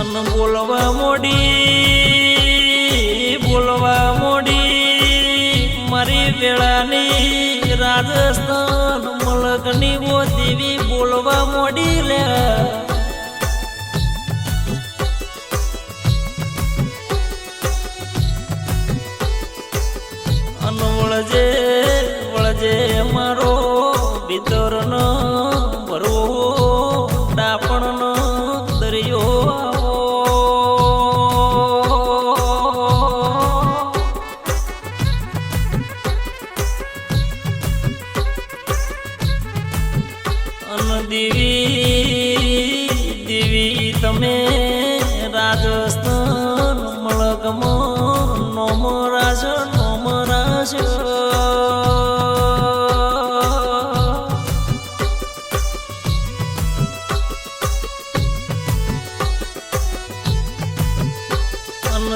અન બોલવા મોડી બોલવા મોડી. મારી વેળાની રાજસ્થાન મલકની ઓ દેવી બોલવા મોડી લે.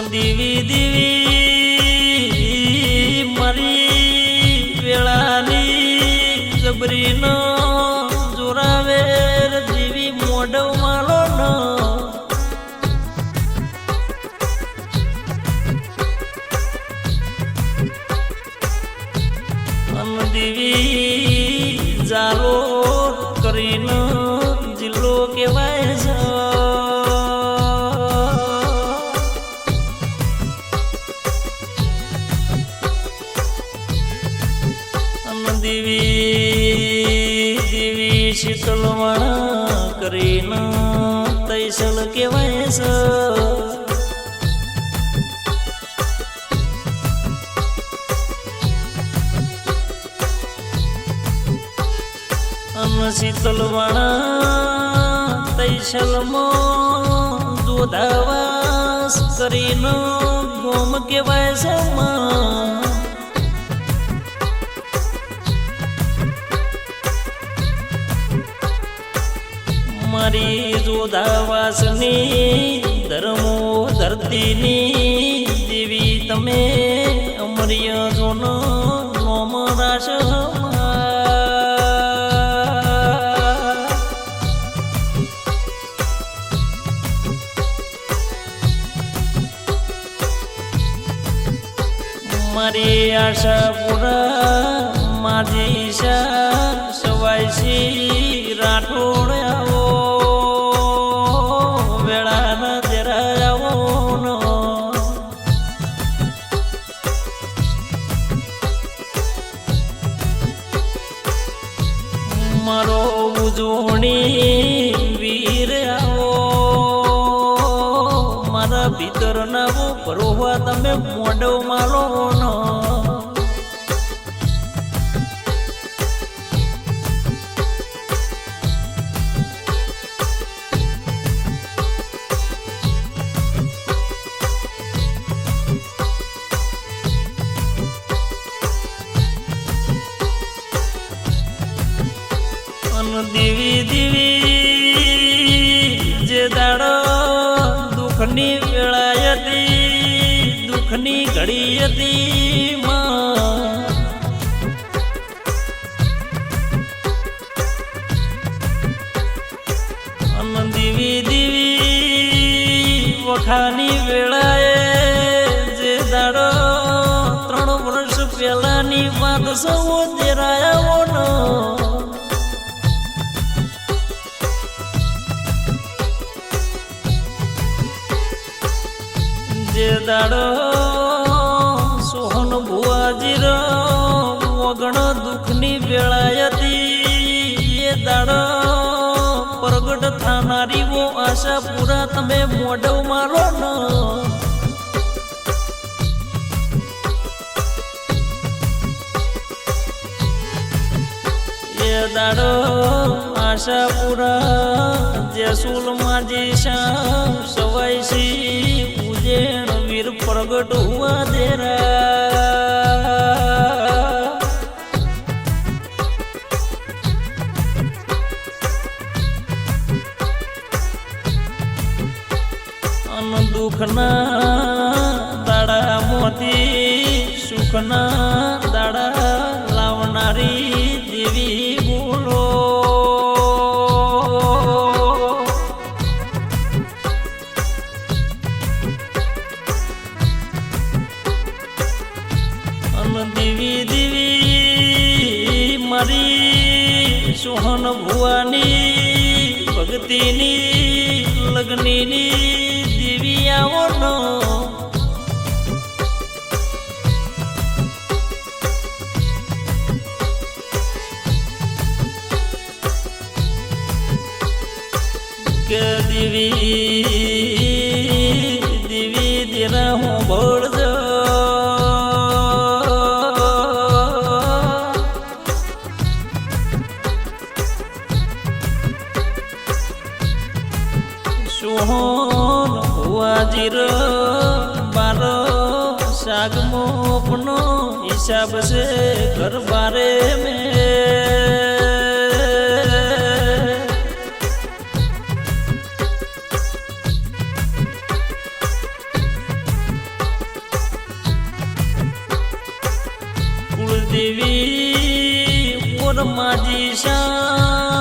દેવી દેવી શીતલવાણા કરીને તૈસલ કહેવાય છે. શીતલવાણા તૈસલમાં દોધાવાસ કરીને ગોમ કહેવાય છે માં. મારી જોધાવાસની ધર્મો ધરતીની દેવી તમે અમર્ય જોનો નોમ મારી આશા પૂરા મારી ઈશા સવાયસી રાઠોડ ભીતર નાવો તમે મોડો મારો નો ઘડી હતી. દુઃખની વેળા હતી એ દાડો પ્રગટ થનારી વો આશા પૂરા તમે મોઢવ મારો ન. એ દાડો આશા પૂરા જેસુલ માજી શ્યામ સવાઈસી ઉજેણ વીર પ્રગટ હુઆ દેરા. દુઃખના દાડા મોતી, સુખના દાડા લાવનારી દેવી બોલો દેવી દેવી મારી સોહન ભુવાની, ભક્તિની લગ્નની દેવી આવો નો કે દેવી દેવી દેરા હું ભળજો આગમો ઉપનો હિસાબ છે ઘર બારે મે. કુળદેવી ઓર શા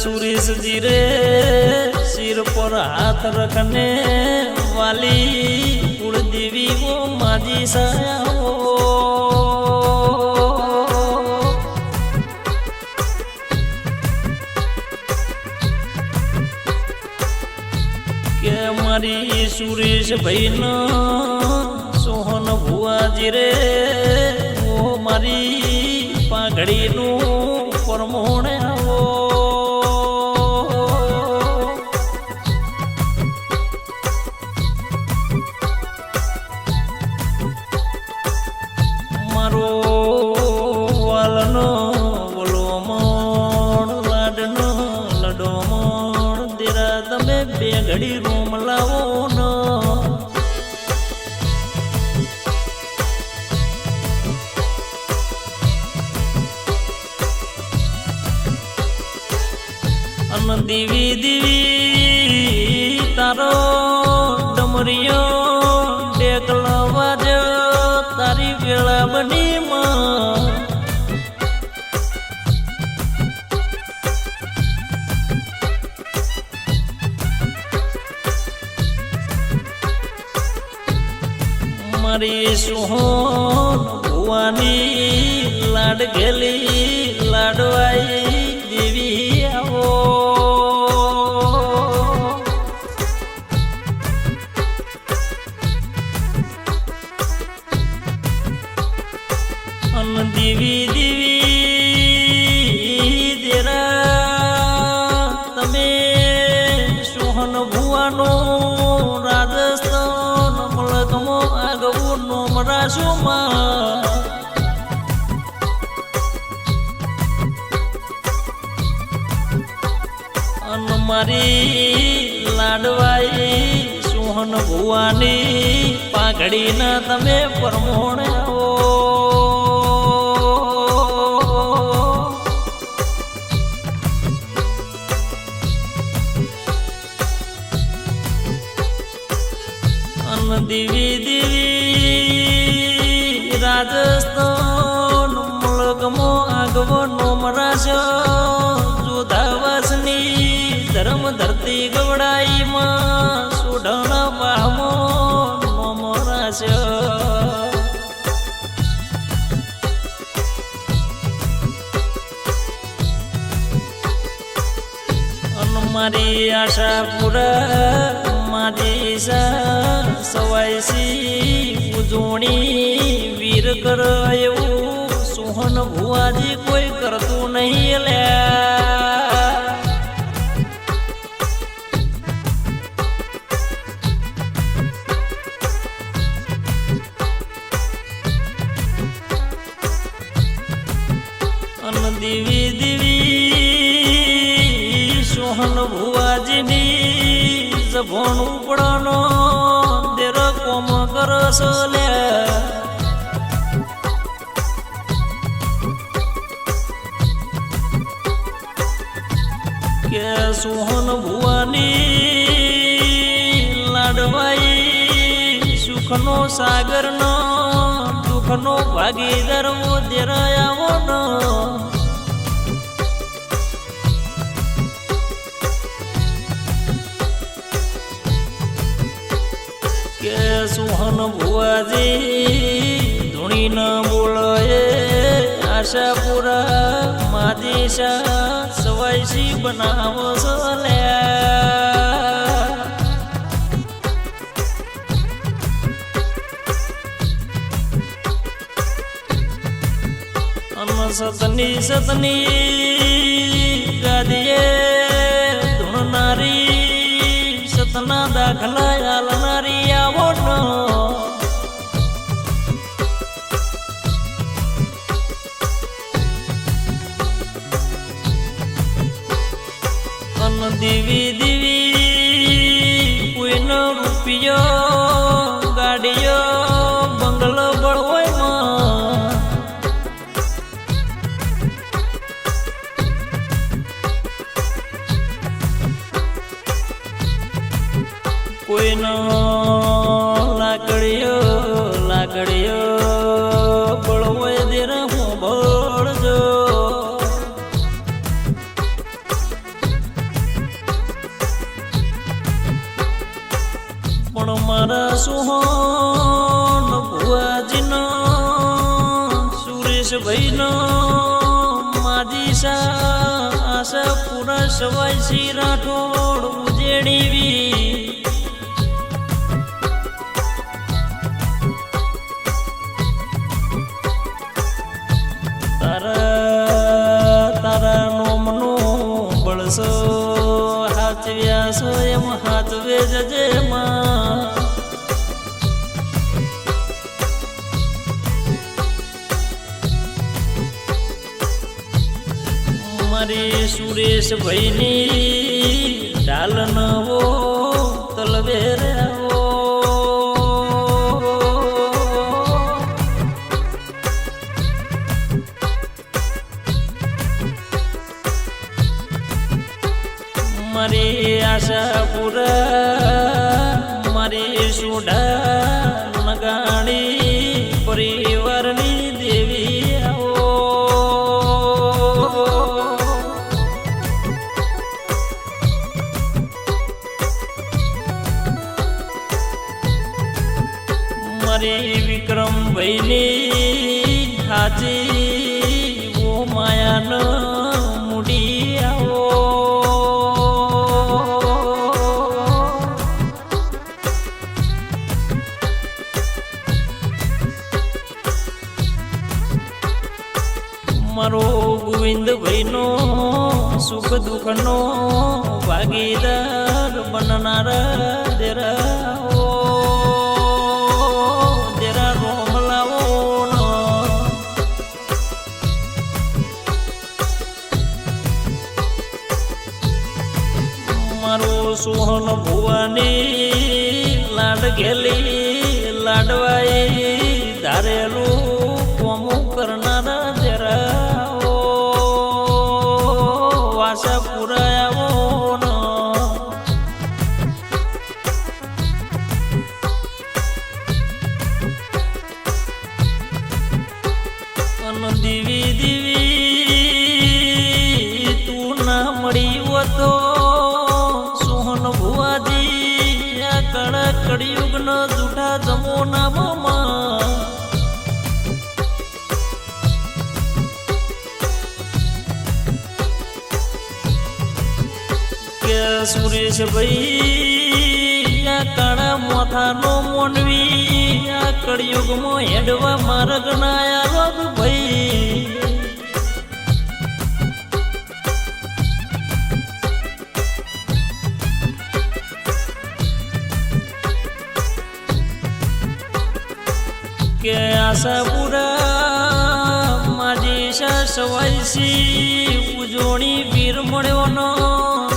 કે સુરેશ જીરે સિર પર હાથ રખને વાલી કુળદેવી ઓ માજી સાયા કે મારી સુરેશ ભાઈ સોહન ભુવાજી રે ઓ મારી પાઘડીનું પરમોણે மகளிர் મારી સુહોન ભુવાની લાડ ગેલી લાડવાઈ દેવી આવો. અન દેવી દેવી દેરા, તમે સોહન ભુવાનો અન મારી લાડવાઈ સોહન ભુવાની પાઘડીના તમે પરમોણ દેવી રાજસ્થાન મુલકમો આગવનો મરાશ. જુદાવાસની ધર્મ ધરતી ગવડાઈમાં સુડણ પામો નોમરાશ મારી આશા પૂરા સા સવાયસી ઉજવણી વીર કર એવું સોહન ભુવાજી કોઈ કરતું નહીં અન દેવી દેવી સોહન ભુવાજીની જભણ ઉપડાનો દેર કોમ કરસ લે કે સોહન ભુવાની લાડવાઈ સુખનો સાગરનો, દુઃખનો ભાગીદાર મો દેરાયાવો નો કે સુહન ભુવાજી ધૂણી ન બોલએ આશાપુરા માદીશા સવાઈસી બનાવો સલ્યા સતની સતની ગાદીએ ધૂણનારી સતના દાખલા fue. સુરેશ ભાઈની મારી વિક્રમભાઈની હાજી ઓ માયાનો મૂડી આવો. મારો ગોવિંદભાઈનો સુખ દુઃખનો ભાગીદાર બનનારા દેરાઓ ભુવાની લાડ ઘેલી. કડા કળિયુગ ન જૂઠા જમો નામમાં કે સુરેશ ભાઈ આ કાળા માથાનો મોનવી, આ કળિયુગમાં હેડવા માર્ગ ના ભાઈ આશાપુરા માજી સવાઈસી ઉજોણી વીર મળ્યોનો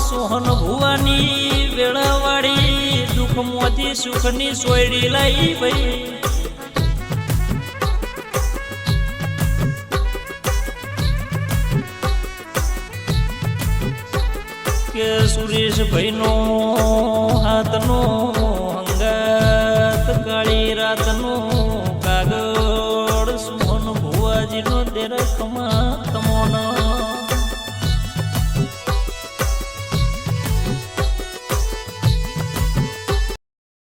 સોહન ભુવાની વેળાવાળી દુઃખમાંથી સુખની સોયડી લઈ ભાઈ કે સુરેશભાઈનો હાથનો